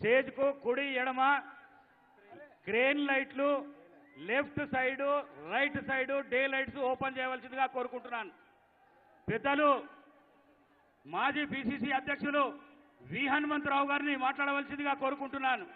స్టేజ్కు కుడి ఎడమ గ్రీన్ లైట్లు left side right side day lights open చేయవలసిందిగా కోరుకుంటున్నాను. పెద్దలు మాజీ పిసిసి అధ్యక్షులు వి హనుమంతరావు గారిని మాట్లాడవలసిందిగా కోరుకుంటున్నాను.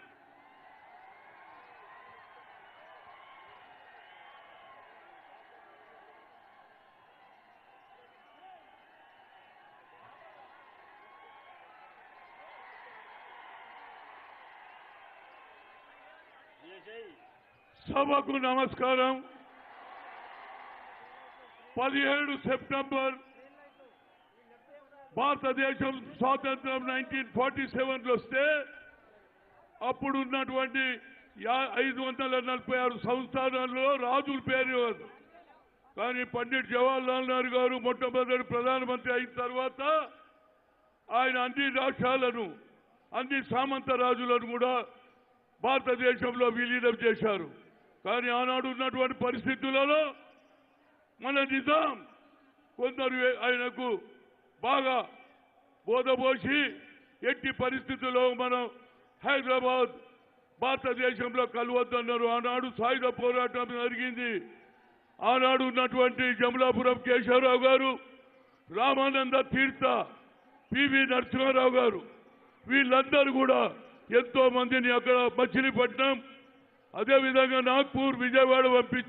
సభకు నమస్కారం. పదిహేడు సెప్టెంబర్ భారతదేశం స్వాతంత్రం నైన్టీన్ ఫార్టీ సెవెన్లో వస్తే అప్పుడు ఉన్నటువంటి యా- ఐదు వందల నలభై ఆరు సంస్థానాల్లో రాజుల పేరు కానీ పండిట్ జవహర్లాల్ నెహ్రూ గారు మొట్టమొదటి ప్రధానమంత్రి అయిన తర్వాత ఆయన అన్ని రాష్ట్రాలను అన్ని సామంత రాజులను కూడా భారతదేశంలో విలీనం చేశారు. కానీ ఆనాడు ఉన్నటువంటి పరిస్థితులలో మన నిజాం కొందరు ఆయనకు బాగా బోధపోసి ఎట్టి పరిస్థితుల్లో మనం హైదరాబాద్ భారతదేశంలో కలవద్దన్నారు. ఆనాడు సాయుధ పోరాటం జరిగింది. ఆనాడు ఉన్నటువంటి జమలాపురం కేశవరావు గారు రామానంద తీర్థ పివి నరసింహారావు గారు వీళ్ళందరూ కూడా ఎంతో మందిని అక్కడ మచిలీపట్నం అదేవిధంగా నాగ్పూర్ విజయవాడ పంపించారు.